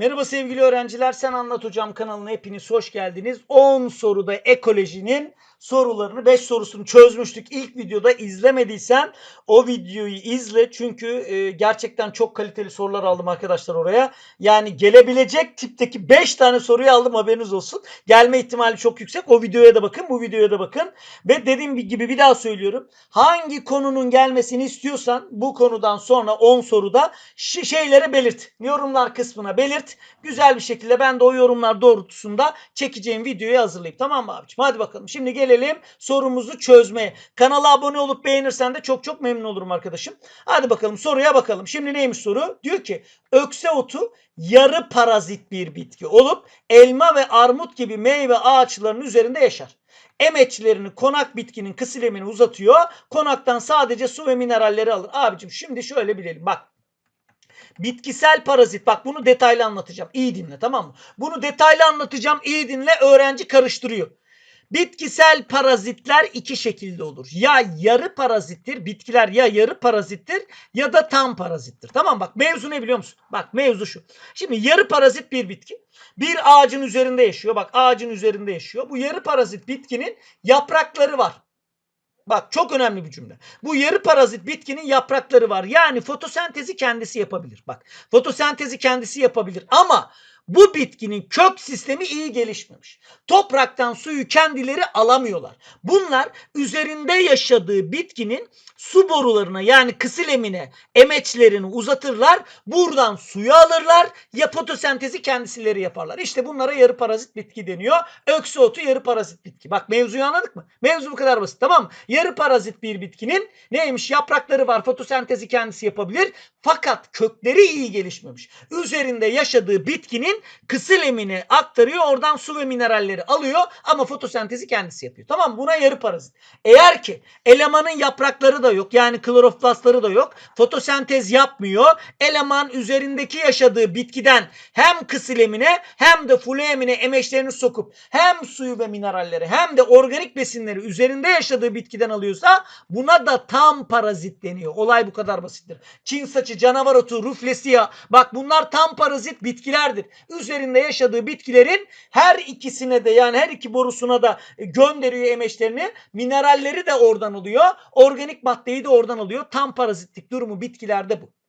Merhaba sevgili öğrenciler. Sen Anlat Hocam kanalına hepiniz hoş geldiniz. 10 soruda ekolojinin sorularını 5 sorusunu çözmüştük. İlk videoda izlemediysen o videoyu izle. Çünkü e, gerçekten çok kaliteli sorular aldım arkadaşlar oraya. Yani gelebilecek tipteki 5 tane soruyu aldım haberiniz olsun. Gelme ihtimali çok yüksek. O videoya da bakın, bu videoya da bakın. Ve dediğim gibi bir daha söylüyorum. Hangi konunun gelmesini istiyorsan bu konudan sonra 10 soruda şeylere belirt. Yorumlar kısmına belirt. Güzel bir şekilde ben de o yorumlar doğrultusunda çekeceğim videoyu hazırlayayım. Tamam mı abiciğim? Hadi bakalım. Şimdi gelelim sorumuzu çözmeye. Kanala abone olup beğenirsen de çok çok memnun olurum arkadaşım. Hadi bakalım soruya bakalım. Şimdi neymiş soru? Diyor ki ökse otu yarı parazit bir bitki olup elma ve armut gibi meyve ağaçlarının üzerinde yaşar. Emeçlerini konak bitkinin kısilemini uzatıyor. Konaktan sadece su ve mineralleri alır. Abicim şimdi şöyle bilelim. Bak Bitkisel parazit. Bak bunu detaylı anlatacağım. İyi dinle tamam mı? Bunu detaylı anlatacağım. İyi dinle. Öğrenci karıştırıyor. Bitkisel parazitler iki şekilde olur. Ya yarı parazittir. Bitkiler ya yarı parazittir ya da tam parazittir. Tamam bak mevzu ne biliyor musun? Bak mevzu şu. Şimdi yarı parazit bir bitki. Bir ağacın üzerinde yaşıyor. Bak ağacın üzerinde yaşıyor. Bu yarı parazit bitkinin yaprakları var. Bak çok önemli bir cümle. Bu yarı parazit bitkinin yaprakları var. Yani fotosentezi kendisi yapabilir. Bak fotosentezi kendisi yapabilir ama bu bitkinin kök sistemi iyi gelişmemiş. Topraktan suyu kendileri alamıyorlar. Bunlar üzerinde yaşadığı bitkinin su borularına yani kısilemine emeçlerini uzatırlar. Buradan suyu alırlar ya fotosentezi kendisileri yaparlar. İşte bunlara yarı parazit bitki deniyor. Öksü otu yarı parazit bitki. Bak mevzuyu anladık mı? Mevzu bu kadar basit tamam mı? Yarı parazit bir bitkinin neymiş? Yaprakları var. Fotosentezi kendisi yapabilir. Fakat kökleri iyi gelişmemiş. Üzerinde yaşadığı bitkinin kısilemini aktarıyor. Oradan su ve mineralleri alıyor ama fotosentezi kendisi yapıyor. Tamam? Buna yarı parazit. Eğer ki elemanın yaprakları da yok. Yani kloroplastları da yok. Fotosentez yapmıyor. Eleman üzerindeki yaşadığı bitkiden hem kısilemine hem de fluemine emeçlerini sokup hem suyu ve mineralleri hem de organik besinleri üzerinde yaşadığı bitkiden alıyorsa buna da tam parazit deniyor. Olay bu kadar basittir. Çin saçı, canavar otu, ruflesia bak bunlar tam parazit bitkilerdir. Üzerinde yaşadığı bitkilerin her ikisine de yani her iki borusuna da gönderiyor emeçlerini. Mineralleri de oradan alıyor. Organik maddeyi de oradan alıyor. Tam parazitlik durumu bitkilerde bu.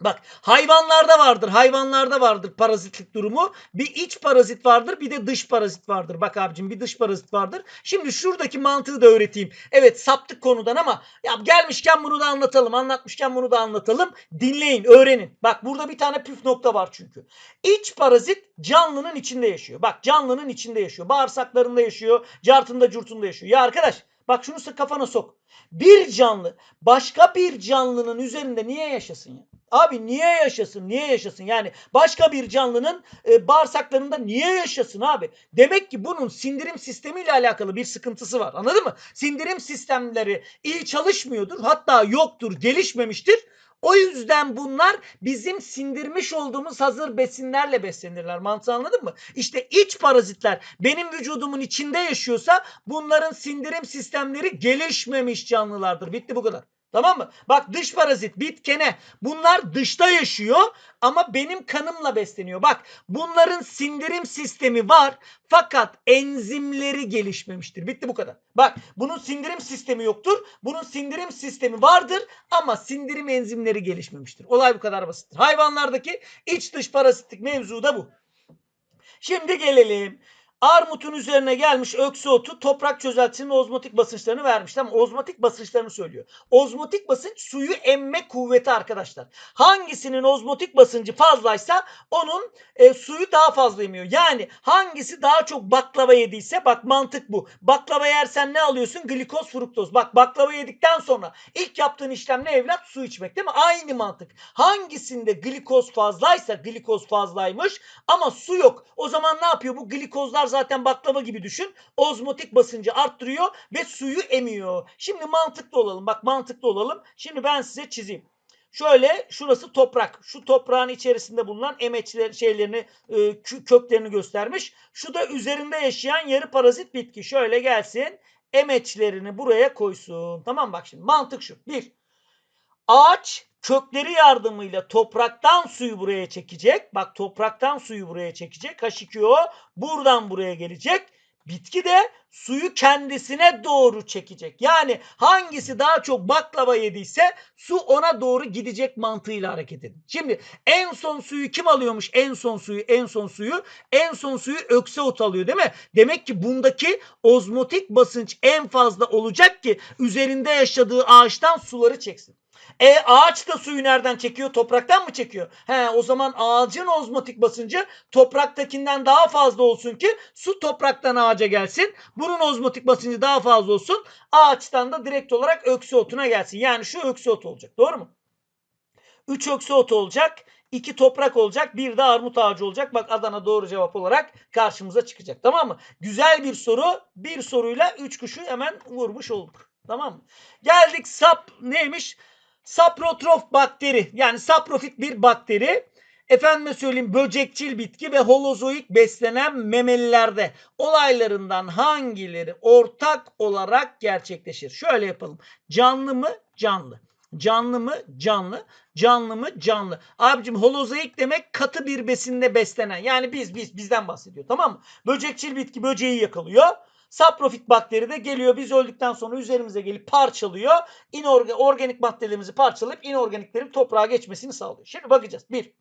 Bak hayvanlarda vardır. Hayvanlarda vardır parazitlik durumu. Bir iç parazit vardır bir de dış parazit vardır. Bak abicim bir dış parazit vardır. Şimdi şuradaki mantığı da öğreteyim. Evet saptık konudan ama ya gelmişken bunu da anlatalım. Anlatmışken bunu da anlatalım. Dinleyin, öğrenin. Bak burada bir tane püf nokta var çünkü. İç parazit canlının içinde yaşıyor. Bak canlının içinde yaşıyor. Bağırsaklarında yaşıyor. Cartında curtunda yaşıyor. Ya arkadaş bak şunu sı- kafana sok. Bir canlı başka bir canlının üzerinde niye yaşasın ya? Abi niye yaşasın? Niye yaşasın? Yani başka bir canlının e, bağırsaklarında niye yaşasın abi? Demek ki bunun sindirim sistemiyle alakalı bir sıkıntısı var. Anladın mı? Sindirim sistemleri iyi çalışmıyordur. Hatta yoktur, gelişmemiştir. O yüzden bunlar bizim sindirmiş olduğumuz hazır besinlerle beslenirler. Mantığı anladın mı? İşte iç parazitler benim vücudumun içinde yaşıyorsa bunların sindirim sistemleri gelişmemiş canlılardır. Bitti bu kadar. Tamam mı? Bak dış parazit, bitkene bunlar dışta yaşıyor ama benim kanımla besleniyor. Bak bunların sindirim sistemi var fakat enzimleri gelişmemiştir. Bitti bu kadar. Bak bunun sindirim sistemi yoktur. Bunun sindirim sistemi vardır ama sindirim enzimleri gelişmemiştir. Olay bu kadar basittir. Hayvanlardaki iç dış parazitlik mevzu da bu. Şimdi gelelim. Armutun üzerine gelmiş öksü otu toprak çözeltisinin ozmotik basınçlarını vermiş. Tamam ozmotik basınçlarını söylüyor. Ozmotik basınç suyu emme kuvveti arkadaşlar. Hangisinin ozmotik basıncı fazlaysa onun e, suyu daha fazla emiyor. Yani hangisi daha çok baklava yediyse bak mantık bu. Baklava yersen ne alıyorsun? Glikoz, fruktoz. Bak baklava yedikten sonra ilk yaptığın işlem ne evlat? Su içmek değil mi? Aynı mantık. Hangisinde glikoz fazlaysa glikoz fazlaymış ama su yok. O zaman ne yapıyor? Bu glikozlar zaten baklava gibi düşün. Ozmotik basıncı arttırıyor ve suyu emiyor. Şimdi mantıklı olalım. Bak mantıklı olalım. Şimdi ben size çizeyim. Şöyle şurası toprak. Şu toprağın içerisinde bulunan emeçler şeylerini e, kö- köklerini göstermiş. Şu da üzerinde yaşayan yarı parazit bitki. Şöyle gelsin. Emeçlerini buraya koysun. Tamam bak şimdi mantık şu. Bir. Ağaç kökleri yardımıyla topraktan suyu buraya çekecek. Bak topraktan suyu buraya çekecek. H2O buradan buraya gelecek. Bitki de suyu kendisine doğru çekecek. Yani hangisi daha çok baklava yediyse su ona doğru gidecek mantığıyla hareket edin. Şimdi en son suyu kim alıyormuş? En son suyu, en son suyu, en son suyu ökseot alıyor değil mi? Demek ki bundaki ozmotik basınç en fazla olacak ki üzerinde yaşadığı ağaçtan suları çeksin. E ağaç da suyu nereden çekiyor? Topraktan mı çekiyor? He o zaman ağacın ozmotik basıncı topraktakinden daha fazla olsun ki su topraktan ağaca gelsin. Bunun ozmotik basıncı daha fazla olsun. Ağaçtan da direkt olarak öksü otuna gelsin. Yani şu öksü otu olacak. Doğru mu? 3 öksü otu olacak. 2 toprak olacak. Bir de armut ağacı olacak. Bak Adana doğru cevap olarak karşımıza çıkacak. Tamam mı? Güzel bir soru. Bir soruyla 3 kuşu hemen vurmuş olduk. Tamam mı? Geldik sap neymiş? Saprotrof bakteri yani saprofit bir bakteri. Efendime söyleyeyim böcekçil bitki ve holozoik beslenen memelilerde olaylarından hangileri ortak olarak gerçekleşir? Şöyle yapalım. Canlı mı? Canlı. Canlı mı? Canlı. Canlı mı? Canlı. Abicim holozoik demek katı bir besinde beslenen. Yani biz biz bizden bahsediyor tamam mı? Böcekçil bitki böceği yakalıyor. Saprofit bakteri de geliyor biz öldükten sonra üzerimize gelip parçalıyor. İnorga, organik maddelerimizi parçalayıp inorganiklerin toprağa geçmesini sağlıyor. Şimdi bakacağız. Bir.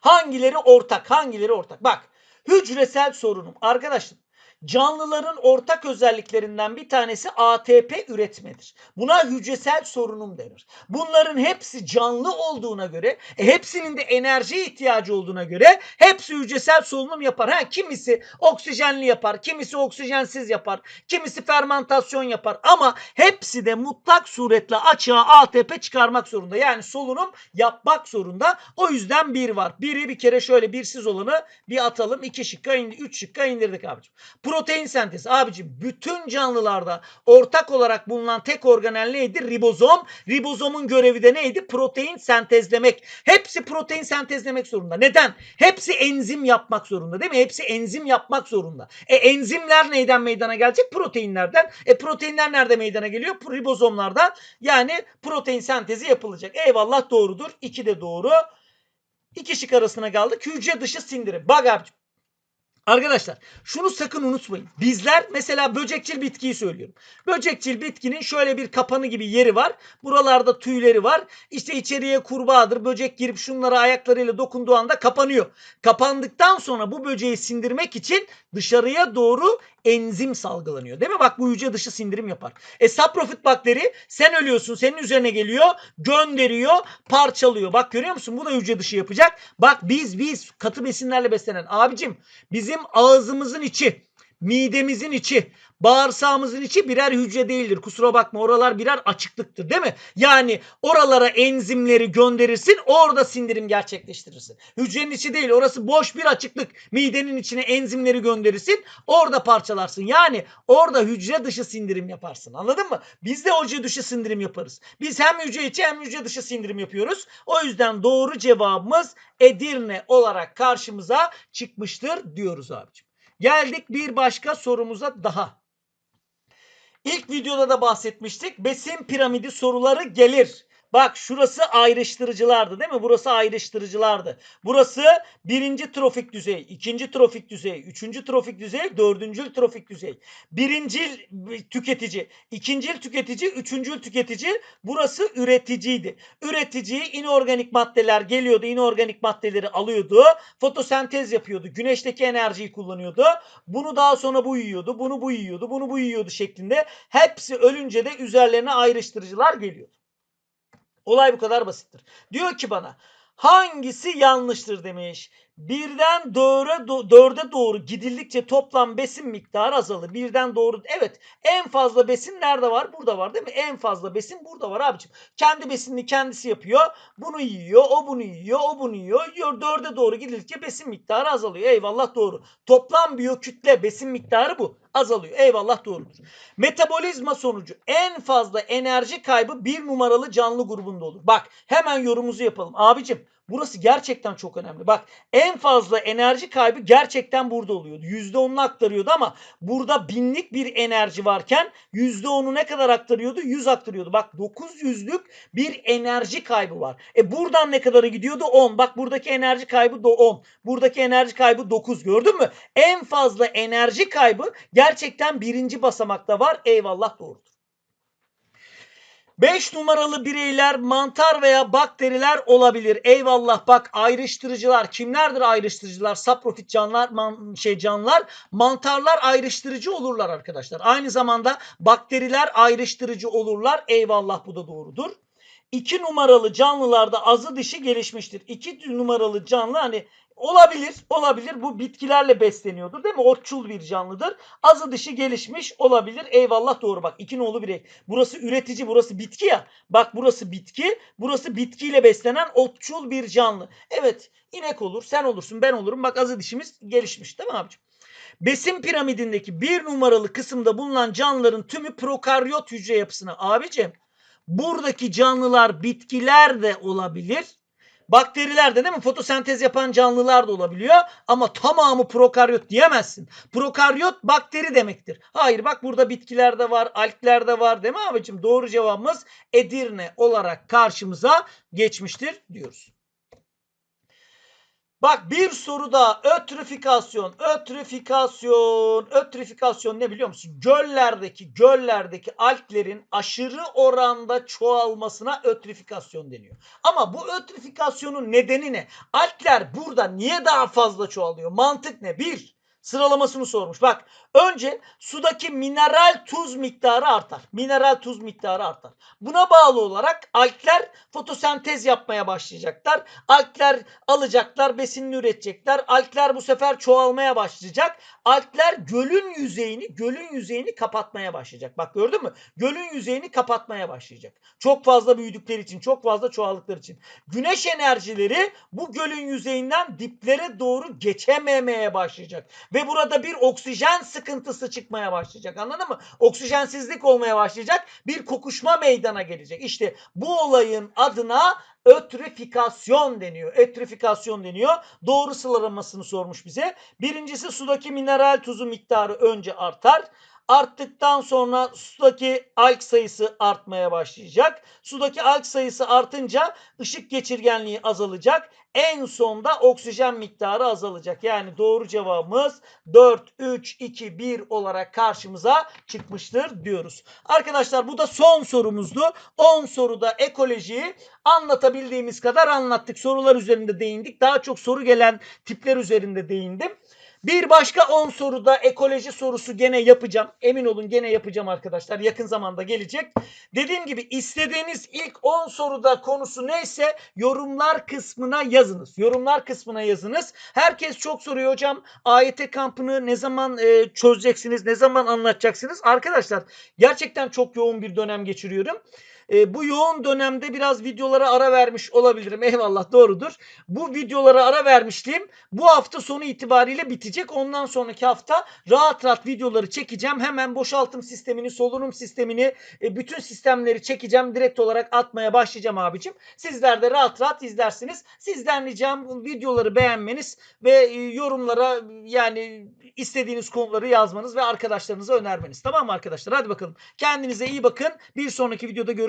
Hangileri ortak? Hangileri ortak? Bak hücresel sorunum. Arkadaşlar canlıların ortak özelliklerinden bir tanesi ATP üretmedir. Buna hücresel sorunum denir. Bunların hepsi canlı olduğuna göre, e, hepsinin de enerjiye ihtiyacı olduğuna göre hepsi hücresel solunum yapar. Ha kimisi oksijenli yapar, kimisi oksijensiz yapar, kimisi fermentasyon yapar ama hepsi de mutlak suretle açığa ATP çıkarmak zorunda. Yani solunum yapmak zorunda. O yüzden bir var. Biri bir kere şöyle birsiz olanı bir atalım. iki şıkka indi, üç şıkka indirdik abicim. Protein sentezi. Abicim bütün canlılarda ortak olarak bulunan tek organel neydi? Ribozom. Ribozomun görevi de neydi? Protein sentezlemek. Hepsi protein sentezlemek zorunda. Neden? Hepsi enzim yapmak zorunda değil mi? Hepsi enzim yapmak zorunda. E enzimler neyden meydana gelecek? Proteinlerden. E proteinler nerede meydana geliyor? Ribozomlardan. Yani protein sentezi yapılacak. Eyvallah doğrudur. İki de doğru. İki şık arasına kaldık. Hücre dışı sindirim. Bak abicim. Arkadaşlar şunu sakın unutmayın. Bizler mesela böcekçil bitkiyi söylüyorum. Böcekçil bitkinin şöyle bir kapanı gibi yeri var. Buralarda tüyleri var. İşte içeriye kurbağadır. Böcek girip şunlara ayaklarıyla dokunduğu anda kapanıyor. Kapandıktan sonra bu böceği sindirmek için dışarıya doğru enzim salgılanıyor. Değil mi? Bak bu hücre dışı sindirim yapar. E saprofit bakteri sen ölüyorsun senin üzerine geliyor gönderiyor parçalıyor. Bak görüyor musun? Bu da hücre dışı yapacak. Bak biz biz katı besinlerle beslenen abicim bizim ağzımızın içi midemizin içi, bağırsağımızın içi birer hücre değildir. Kusura bakma oralar birer açıklıktır değil mi? Yani oralara enzimleri gönderirsin orada sindirim gerçekleştirirsin. Hücrenin içi değil orası boş bir açıklık. Midenin içine enzimleri gönderirsin orada parçalarsın. Yani orada hücre dışı sindirim yaparsın anladın mı? Biz de hücre dışı sindirim yaparız. Biz hem hücre içi hem hücre dışı sindirim yapıyoruz. O yüzden doğru cevabımız Edirne olarak karşımıza çıkmıştır diyoruz abicim. Geldik bir başka sorumuza daha. İlk videoda da bahsetmiştik. Besin piramidi soruları gelir. Bak şurası ayrıştırıcılardı değil mi? Burası ayrıştırıcılardı. Burası birinci trofik düzey, ikinci trofik düzey, üçüncü trofik düzey, dördüncül trofik düzey. Birincil tüketici, ikincil tüketici, üçüncül tüketici. Burası üreticiydi. Üretici inorganik maddeler geliyordu. inorganik maddeleri alıyordu. Fotosentez yapıyordu. Güneşteki enerjiyi kullanıyordu. Bunu daha sonra bu yiyordu. Bunu bu yiyordu. Bunu bu yiyordu şeklinde. Hepsi ölünce de üzerlerine ayrıştırıcılar geliyordu. Olay bu kadar basittir. Diyor ki bana hangisi yanlıştır demiş. Birden dörde, dörde doğru gidildikçe toplam besin miktarı azalır. Birden doğru evet en fazla besin nerede var? Burada var değil mi? En fazla besin burada var abicim. Kendi besinini kendisi yapıyor. Bunu yiyor, o bunu yiyor, o bunu yiyor. yiyor. Dörde doğru gidildikçe besin miktarı azalıyor. Eyvallah doğru. Toplam biyokütle besin miktarı bu. Azalıyor. Eyvallah doğrudur. Metabolizma sonucu en fazla enerji kaybı bir numaralı canlı grubunda olur. Bak hemen yorumumuzu yapalım. Abicim Burası gerçekten çok önemli. Bak en fazla enerji kaybı gerçekten burada oluyordu. %10'unu aktarıyordu ama burada binlik bir enerji varken %10'u ne kadar aktarıyordu? 100 aktarıyordu. Bak 900'lük bir enerji kaybı var. E buradan ne kadara gidiyordu? 10. Bak buradaki enerji kaybı da 10. Buradaki enerji kaybı 9. Gördün mü? En fazla enerji kaybı gerçekten birinci basamakta var. Eyvallah doğrudur. 5 numaralı bireyler mantar veya bakteriler olabilir. Eyvallah bak ayrıştırıcılar kimlerdir ayrıştırıcılar? Saprofit canlılar man, şey canlılar mantarlar ayrıştırıcı olurlar arkadaşlar. Aynı zamanda bakteriler ayrıştırıcı olurlar. Eyvallah bu da doğrudur. 2 numaralı canlılarda azı dişi gelişmiştir. 2 numaralı canlı hani olabilir, olabilir. Bu bitkilerle besleniyordur değil mi? Otçul bir canlıdır. Azı dışı gelişmiş olabilir. Eyvallah doğru bak. İki nolu birey. Burası üretici, burası bitki ya. Bak burası bitki, burası bitkiyle beslenen otçul bir canlı. Evet, inek olur, sen olursun, ben olurum. Bak azı dişimiz gelişmiş değil mi abicim? Besin piramidindeki bir numaralı kısımda bulunan canlıların tümü prokaryot hücre yapısına. Abicim buradaki canlılar bitkiler de olabilir. Bakteriler de değil mi? Fotosentez yapan canlılar da olabiliyor. Ama tamamı prokaryot diyemezsin. Prokaryot bakteri demektir. Hayır bak burada bitkiler de var, algler de var değil mi abicim? Doğru cevabımız Edirne olarak karşımıza geçmiştir diyoruz. Bak bir soru daha ötrifikasyon, ötrifikasyon, ötrifikasyon ne biliyor musun? Göllerdeki, göllerdeki alglerin aşırı oranda çoğalmasına ötrifikasyon deniyor. Ama bu ötrifikasyonun nedeni ne? Algler burada niye daha fazla çoğalıyor? Mantık ne? Bir, sıralamasını sormuş. Bak önce sudaki mineral tuz miktarı artar. Mineral tuz miktarı artar. Buna bağlı olarak algler fotosentez yapmaya başlayacaklar. Algler alacaklar, besinini üretecekler. Algler bu sefer çoğalmaya başlayacak. Algler gölün yüzeyini, gölün yüzeyini kapatmaya başlayacak. Bak gördün mü? Gölün yüzeyini kapatmaya başlayacak. Çok fazla büyüdükleri için, çok fazla çoğaldıkları için. Güneş enerjileri bu gölün yüzeyinden diplere doğru geçememeye başlayacak. Ve burada bir oksijen sıkıntısı çıkmaya başlayacak. Anladın mı? Oksijensizlik olmaya başlayacak. Bir kokuşma meydana gelecek. İşte bu olayın adına ötrifikasyon deniyor. Ötrifikasyon deniyor. Doğru sıralamasını sormuş bize. Birincisi sudaki mineral tuzu miktarı önce artar. Arttıktan sonra sudaki alg sayısı artmaya başlayacak. Sudaki alg sayısı artınca ışık geçirgenliği azalacak. En sonda oksijen miktarı azalacak. Yani doğru cevabımız 4, 3, 2, 1 olarak karşımıza çıkmıştır diyoruz. Arkadaşlar bu da son sorumuzdu. 10 soruda ekolojiyi anlatabildiğimiz kadar anlattık. Sorular üzerinde değindik. Daha çok soru gelen tipler üzerinde değindim. Bir başka 10 soruda ekoloji sorusu gene yapacağım. Emin olun gene yapacağım arkadaşlar. Yakın zamanda gelecek. Dediğim gibi istediğiniz ilk 10 soruda konusu neyse yorumlar kısmına yazınız. Yorumlar kısmına yazınız. Herkes çok soruyor hocam. AYT kampını ne zaman e, çözeceksiniz? Ne zaman anlatacaksınız? Arkadaşlar gerçekten çok yoğun bir dönem geçiriyorum. E, bu yoğun dönemde biraz videolara ara vermiş olabilirim. Eyvallah doğrudur. Bu videolara ara vermişliğim bu hafta sonu itibariyle bitecek. Ondan sonraki hafta rahat rahat videoları çekeceğim. Hemen boşaltım sistemini, solunum sistemini, e, bütün sistemleri çekeceğim. Direkt olarak atmaya başlayacağım abicim. Sizler de rahat rahat izlersiniz. Sizden ricam videoları beğenmeniz ve e, yorumlara yani istediğiniz konuları yazmanız ve arkadaşlarınıza önermeniz. Tamam mı arkadaşlar? Hadi bakalım. Kendinize iyi bakın. Bir sonraki videoda